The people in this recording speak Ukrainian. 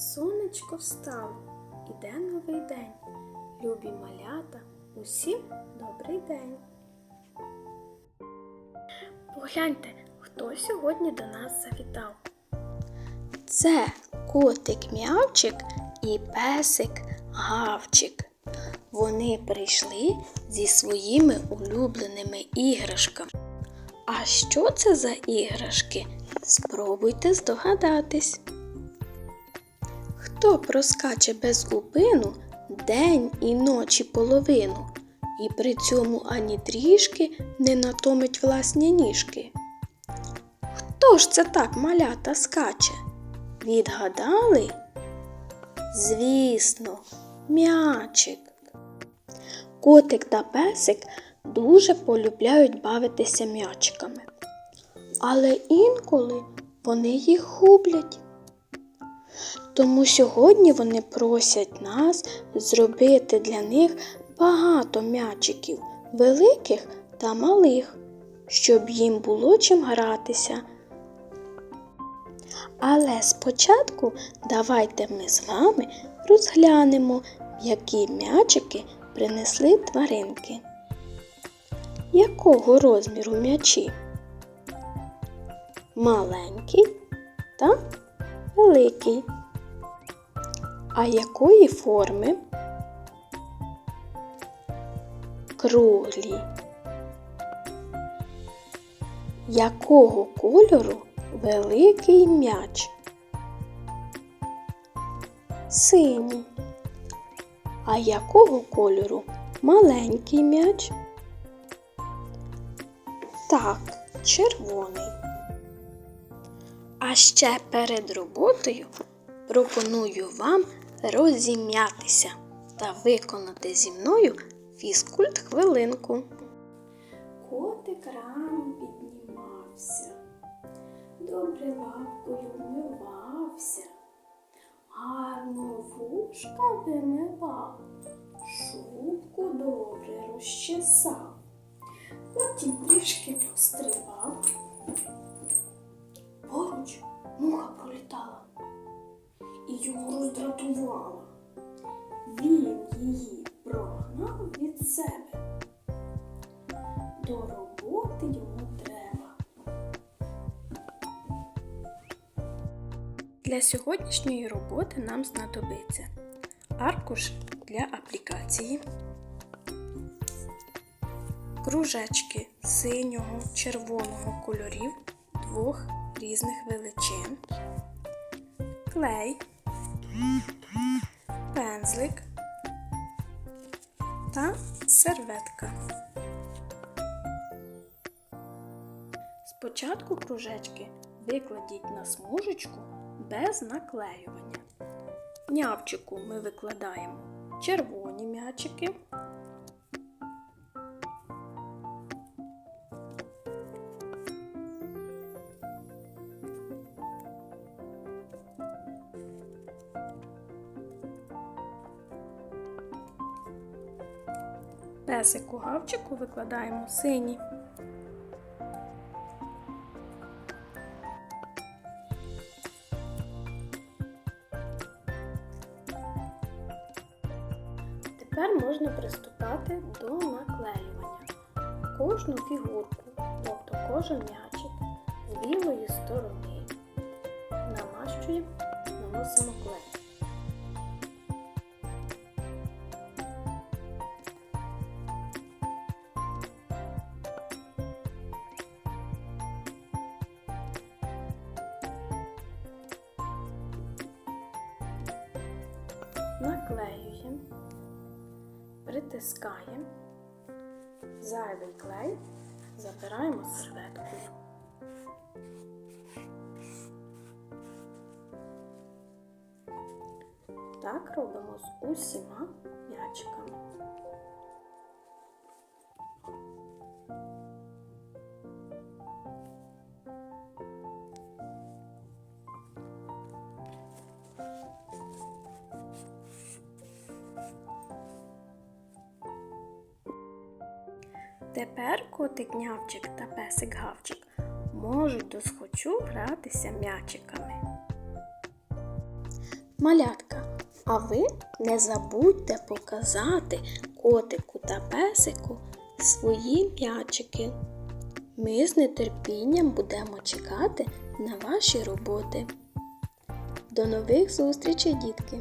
Сонечко встало, іде новий день. Любі малята, усім добрий день. Погляньте, хто сьогодні до нас завітав. Це котик м'явчик і песик гавчик. Вони прийшли зі своїми улюбленими іграшками. А що це за іграшки? Спробуйте здогадатись. Хто проскаче без упину день і ночі половину, і при цьому ані трішки не натомить власні ніжки? Хто ж це так малята скаче? Відгадали? Звісно, м'ячик. Котик та песик дуже полюбляють бавитися м'ячиками. Але інколи вони їх гублять. Тому сьогодні вони просять нас зробити для них багато м'ячиків, великих та малих, щоб їм було чим гратися. Але спочатку давайте ми з вами розглянемо, які м'ячики принесли тваринки. Якого розміру м'ячі? Маленький та великий. А якої форми? Круглі. Якого кольору великий м'яч? Синій. А якого кольору маленький м'яч? Так, червоний. А ще перед роботою пропоную вам розім'ятися та виконати зі мною фізкульт хвилинку. Котик рано піднімався, добре лапкою вмивався, гарно вушка вимивав, шубку добре розчесав, потім трішки пострибав. Себе. До роботи йому треба. Для сьогоднішньої роботи нам знадобиться аркуш для аплікації, кружечки синього, червоного кольорів двох різних величин, клей, пензлик та серветка. Спочатку кружечки викладіть на смужечку без наклеювання. Нявчику ми викладаємо червоні м'ячики. Песику гавчику викладаємо сині. Тепер можна приступати до наклеювання. Кожну фігурку, тобто кожен м'ячик з лівої сторони намащуємо, наносимо клей. Наклеюємо, притискаємо, зайвий клей забираємо серветкою. Так робимо з усіма м'ячиками. Тепер котик нявчик та песик гавчик можуть досхочу гратися м'ячиками. Малятка, а ви не забудьте показати котику та песику свої м'ячики. Ми з нетерпінням будемо чекати на ваші роботи. До нових зустрічей, дітки!